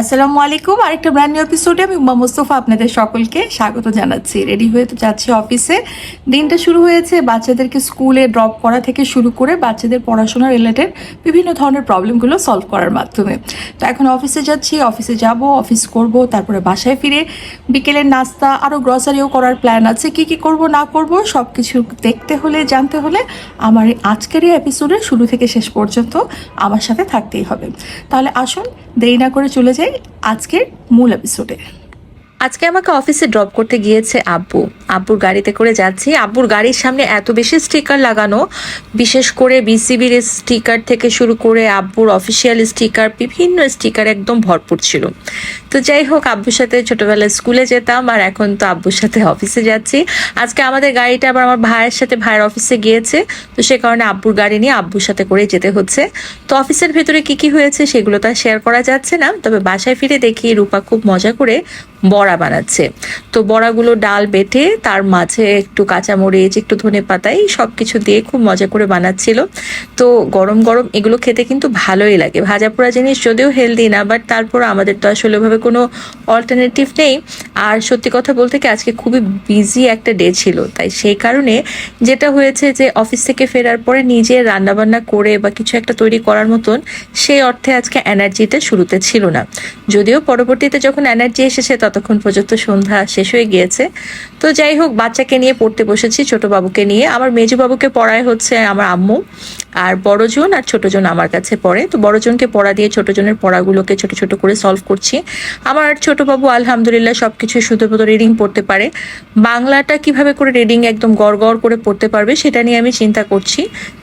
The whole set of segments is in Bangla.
আসসালামু আলাইকুম। আরেকটা ব্র্যান্ড নিউ এপিসোডে আমি উমা মুস্তফা আপনাদের সকলকে স্বাগত জানাচ্ছি। রেডি হয়ে তো যাচ্ছি অফিসে দিনটা শুরু হয়েছে বাচ্চাদেরকে স্কুলে ড্রপ করা থেকে শুরু করে বাচ্চাদের পড়াশোনা রিলেটেড বিভিন্ন ধরনের প্রবলেমগুলো সলভ করার মাধ্যমে। তো এখন অফিসে যাচ্ছি অফিসে যাব অফিস করব, তারপরে বাসায় ফিরে বিকেলের নাস্তা আরও গ্রসারিও করার প্ল্যান আছে। কি কি করব, না করব সব কিছু দেখতে হলে, জানতে হলে আমার আজকের এই এপিসোডে শুরু থেকে শেষ পর্যন্ত আমার সাথে থাকতেই হবে। তাহলে আসুন, দেরি না করে চলে যাই। আজকের মূল এপিসোডে আজকে আমাকে অফিসে ড্রপ করতে গিয়েছে আব্বু। আব্বুর গাড়িতে করে যাচ্ছি। আব্বুর গাড়ির সামনে এত বেশি স্টিকার লাগানো, বিশেষ করে বিসিবির স্টিকার থেকে শুরু করে আব্বুর অফিসিয়াল স্টিকার বিভিন্ন স্টিকার একদম ভরপুর ছিল। তো যাই হোক, আব্বুর সাথে ছোটবেলায় স্কুলে যেতাম আর এখন তো আব্বুর সাথে অফিসে যাচ্ছি। আজকে আমাদের গাড়িটা আবার আমার ভাইয়ের সাথে, ভাইয়ের অফিসে গিয়েছে। তো সে কারণে আব্বুর গাড়ি নিয়ে আব্বুর সাথে করে যেতে হচ্ছে। তো অফিসের ভেতরে কি কি হয়েছে সেগুলো তো শেয়ার করা যাচ্ছে না। তবে বাসায় ফিরে দেখি রূপা খুব মজা করে বড়া বানাচ্ছে। তো বড়াগুলো ডাল বেটে তার মাঝে একটু কাঁচামরিচ, একটু ধনে পাতাই সব কিছু দিয়ে খুব মজা করে বানাচ্ছিল। তো গরম গরম এগুলো খেতে কিন্তু ভালোই লাগে। ভাজা পোড়া জিনিস যদিও হেলদি না বাট তারপর আমাদের তো আসলে ওইভাবে কোনো অল্টারনেটিভ নেই। আর সত্যি কথা বলতে কি, আজকে খুবই বিজি একটা ডে ছিল। তাই সেই কারণে যেটা হয়েছে যে অফিস থেকে ফেরার পরে নিজে রান্নাবান্না করে বা কিছু একটা তৈরি করার মতন সেই অর্থে আজকে এনার্জিটা শুরুতে ছিল না। যদিও পরবর্তীতে যখন এনার্জি এসেছে ততক্ষণ পর্যন্ত সন্ধ্যা শেষ হয়ে গিয়েছে। তো যাই হোক, বাচ্চাকে নিয়ে পড়তে বসেছি, ছোট বাবুকে নিয়ে। আমার মেজু বাবুকে পড়ায় হচ্ছে আমার আম্মু, আর বড়জন আর ছোটজন আমার কাছে পড়ে। তো বড়জনকে পড়া দিয়ে ছোটজনের পড়াগুলোকে ছোট ছোট করে সলভ করছি। আমার ছোট বাবু আলহামদুলিল্লাহ সব কিছু শুধুমাত্র রিডিং পড়তে পারে। বাংলাটা কীভাবে করে রিডিং একদম গড় গড় করে পড়তে পারবে সেটা নিয়ে আমি চিন্তা করছি।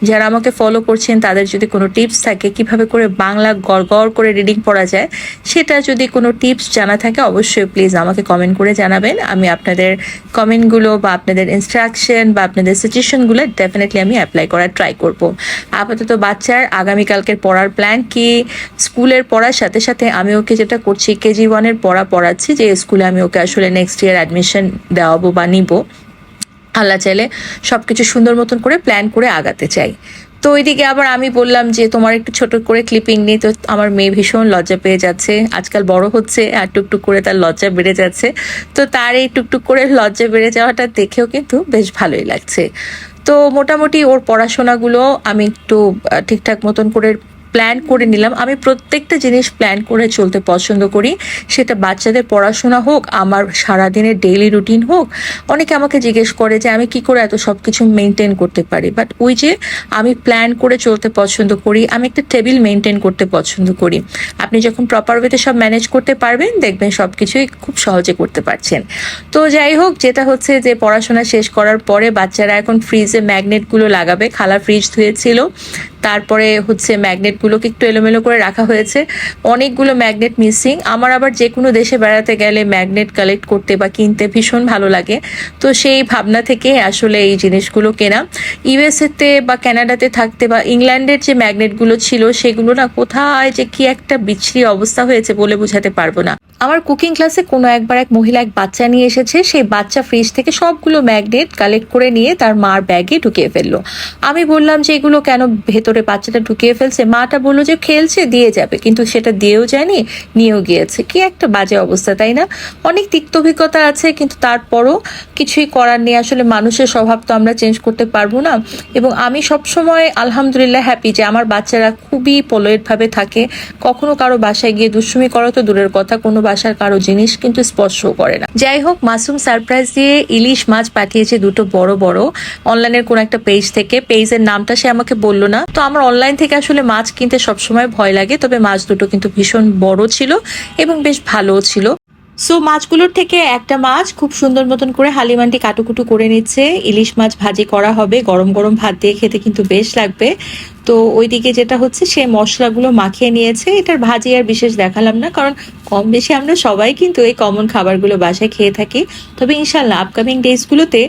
যারা আমাকে ফলো করছেন, তাদের যদি কোনো টিপস থাকে কীভাবে করে বাংলা গড় গড় করে রিডিং পড়া যায়, সেটা যদি কোনো টিপস জানা থাকে, অবশ্যই প্লিজ আমাকে কমেন্ট করে জানাবেন। আমি আপনাদের কমেন্টগুলো বা আপনাদের ইনস্ট্রাকশন বা আপনাদের সাজেশনগুলো ডেফিনেটলি আমি অ্যাপ্লাই করার ট্রাই করব। আপাতত বাচ্চার আগামীকালকের পড়ার প্ল্যান কি? স্কুলের পড়ার সাথে সাথে আমি ওকে যেটা করছি কেজি ওয়ানের পড়া পড়াচ্ছি, যে স্কুলে আমি ওকে আসলে নেক্সট ইয়ার অ্যাডমিশন দেওয়াবো বা নিব। আল্লাহ চাইলে সব কিছু সুন্দর মতন করে প্ল্যান করে আগাতে চাই। তো ওইদিকে আবার আমি বললাম যে, তোমার একটু ছোট করে ক্লিপিং নেই। তো আমার মেয়ে ভীষণ লজ্জা পেয়ে যাচ্ছে। আজকাল বড় হচ্ছে আর টুকটুক করে তার লজ্জা বেড়ে যাচ্ছে। তো তার এই টুকটুক করে লজ্জা বেড়ে যাওয়াটা দেখেও কিন্তু বেশ ভালোই লাগছে। তো মোটামুটি ওর পড়াশোনাগুলো আমি একটু ঠিকঠাক মতন করে প্ল্যান করে নিলাম। আমি প্রত্যেকটা জিনিস প্ল্যান করে চলতে পছন্দ করি। সেটা বাচ্চাদের পড়াশোনা হোক, আমার সারাদিনের ডেইলি রুটিন হোক, অনেকে আমাকে জিজ্ঞেস করে যে আমি কি করে এত সব কিছু মেনটেন করতে পারি? বাট ওই যে আমি প্ল্যান করে চলতে পছন্দ করি, আমি একটা টেবিল মেনটেন করতে পছন্দ করি। আপনি যখন প্রপার ওয়েতে সব ম্যানেজ করতে পারবেন, দেখবেন সব কিছুই খুব সহজে করতে পারছেন। তো যাই হোক, যেটা হচ্ছে যে পড়াশোনা শেষ করার পরে বাচ্চারা এখন ফ্রিজে ম্যাগনেটগুলো লাগাবে। খালা ফ্রিজ ধুয়েছিল। তারপরে হচ্ছে ম্যাগনেটগুলোকে একটু এলোমেলো করে রাখা হয়েছে। অনেকগুলো ম্যাগনেট মিসিং। আমার আবার যে কোনো দেশে বেড়াতে গেলে ম্যাগনেট কালেক্ট করতে বা কিনতে ভীষণ ভালো লাগে। তো সেই ভাবনা থেকে আসলে এই জিনিসগুলো কেনা। ইউএসএতে বা কানাডাতে থাকতে বা ইংল্যান্ডের যে ম্যাগনেটগুলো ছিল, সেগুলো না কোথায় যে কি একটা বিচ্ছিরি অবস্থা হয়েছে বলে বোঝাতে পারব না। আমার কুকিং ক্লাসে কোনো একবার এক মহিলা এক বাচ্চা নিয়ে এসেছে। সেই বাচ্চা ফ্রিজ থেকে সবগুলো ম্যাগনেট কালেক্ট করে নিয়ে তার মার ব্যাগে ঢুকিয়ে ফেলল। আমি বললাম যে এগুলো কেন ভেতরে বাচ্চাটা ঢুকিয়ে ফেলছে, মাটা বলল যে খেলছে, দিয়ে যাবে। কিন্তু সেটা দিয়েও যায়নি, নিয়েও গিয়েছে। কি একটা বাজে অবস্থা, তাই না? অনেক তিক্ত অভিজ্ঞতা আছে, কিন্তু তারপরও কিছুই করার নেই। আসলে মানুষের স্বভাব তো আমরা চেঞ্জ করতে পারব না। এবং আমি সবসময় আলহামদুলিল্লাহ হ্যাপি যে আমার বাচ্চারা খুবই polite ভাবে থাকে। কখনো কারও বাসায় গিয়ে দুষ্টুমি করা তো দূরের কথা, কোনো বাসার কারও জিনিস কিন্তু স্পর্শ করে না। যাই হোক মাসুম সারপ্রাইজ দিয়ে ইলিশ মাছ পাঠিয়েছে দুটো বড় বড়। অনলাইনের কোন একটা পেজ থেকে পেজের নামটা সে আমাকে বলল না। তো আমার অনলাইন থেকে আসলে মাছ কিনতে সবসময় ভয় লাগে, তবে মাছ দুটো কিন্তু ভীষণ বড় ছিল এবং বেশ ভালোও ছিল। সো মাছগুলোর থেকে একটা মাছ খুব সুন্দর মতন করে হালিমান্টি কাটুকুটু করে নিচ্ছে। ইলিশ মাছ ভাজি করা হবে, গরম গরম ভাত দিয়ে খেতে কিন্তু বেশ লাগবে। তো ওইদিকে যেটা হচ্ছে, সে মশলাগুলো মাখিয়ে নিয়েছে। এটার ভাজি আর বিশেষ দেখালাম না, কারণ কম বেশি আমরা সবাই কিন্তু এই কমন খাবারগুলো বাসায় খেয়ে থাকি। তবে ইনশাল্লাহ আপকামিং ডেজগুলোতে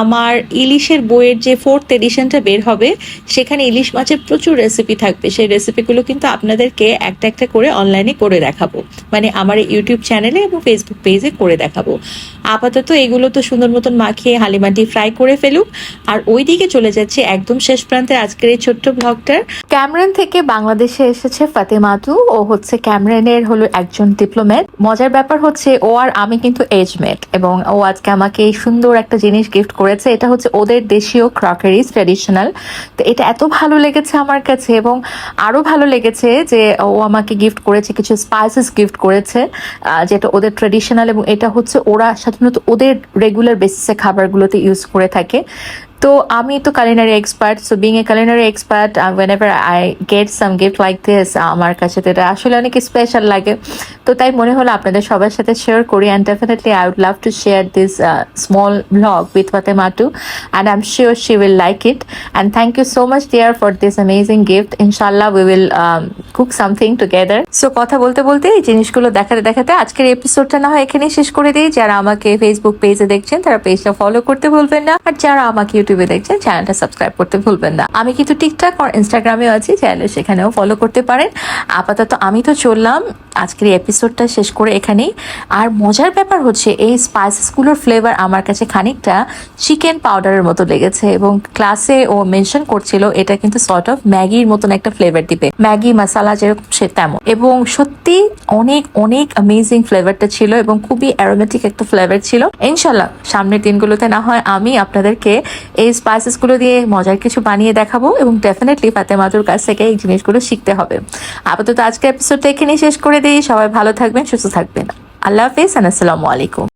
আমার ইলিশের বইয়ের যে ফোর্থ এডিশনটা বের হবে, সেখানে ইলিশ মাছের প্রচুর রেসিপি থাকবে। সেই রেসিপিগুলো কিন্তু আপনাদেরকে একটা একটা করে অনলাইনে করে দেখাবো। মানে আমার ইউটিউব চ্যানেলে এবং ফেসবুক পেজে করে দেখাবো। আপাতত এগুলো তো সুন্দর মতন মাখিয়ে হালিমাটি ফ্রাই করে ফেলুক। আর ওইদিকে চলে যাচ্ছে একদম শেষ প্রান্তে আজকের এই ছোট্ট ব্লগটার ক্যামেরন থেকে বাংলাদেশে এসেছে ফাতেমাতু। ও হচ্ছে ক্যামেরনের হলো একজন ডিপ্লোমেট মজার ব্যাপার হচ্ছে ও আর আমি কিন্তু এজমেট এবং ও আজকে আমাকে এই সুন্দর একটা জিনিস গিফট করেছে। এটা হচ্ছে ওদের দেশীয় ক্রকারিজ ট্র্যাডিশনাল তো এটা এত ভালো লেগেছে আমার কাছে এবং আরও ভালো লেগেছে যে ও আমাকে গিফট করেছে, কিছু স্পাইসেস গিফট করেছে যেটা ওদের ট্রেডিশনাল এবং এটা হচ্ছে ওরা সাধারণত ওদের রেগুলার বেসিসে খাবারগুলোতে ইউজ করে থাকে। তো আমি তো culinary expert so being a culinary expert whenever I get some gift like this আমার কাছে তো এটা আসলে অনেক স্পেশাল লাগে। তো তাই মনে হলো আপনাদের সবার সাথে শেয়ার করি and definitely I would love to share this small blog with Fatematu and I am sure she will like it and thank you so much dear for this amazing gift ইনশাল্লাহ we will cook something together so কথা বলতে বলতে এই জিনিসগুলো দেখাতে দেখাতে আজকের এপিসোডটা না হয় এখানেই শেষ করে দিই। যারা আমাকে ফেসবুক পেজে দেখছেন, তারা পেজটা ফলো করতে ভুলবেন না। আর যারা আমাকে ইউটিউবে দেখছেন চ্যানেলটা সাবস্ক্রাইব করতে ভুলবেন না। আমি কিন্তু টিকটক আর ইনস্টাগ্রামেও আছি চাইলে সেখানেও ফলো করতে পারেন। আপাতত আমি তো চললাম, আজকের এপিসোডটা শেষ করে এখানেই। আর মজার ব্যাপার হচ্ছে, এই স্পাইসেসগুলোর ফ্লেভার আমার কাছে খানিকটা চিকেন পাউডারের মতো লেগেছে এবং ক্লাসে ও মেনশন করছিল, এটা কিন্তু সর্ট অফ ম্যাগির মতন একটা ফ্লেভার দিবে। ম্যাগি মশালা যেরকম সে তেমন। এবং সত্যি অনেক অনেক অ্যামেজিং ফ্লেভারটা ছিল এবং খুবই অ্যারোমেটিক একটা ফ্লেভার ছিল। ইনশাল্লাহ সামনের দিনগুলোতে না হয় আমি আপনাদেরকে এই স্পাইসেসগুলো দিয়ে মজার কিছু বানিয়ে দেখাবো এবং ডেফিনেটলি ফাতেমাতুর কাছ থেকে এই জিনিসগুলো শিখতে হবে। আপাতত আজকের এপিসোডটা এখানেই শেষ করে দিই। সবাই ভালো থাকবেন, সুস্থ থাকবেন। আল্লাহ হাফিজ, আসসালামু আলাইকুম।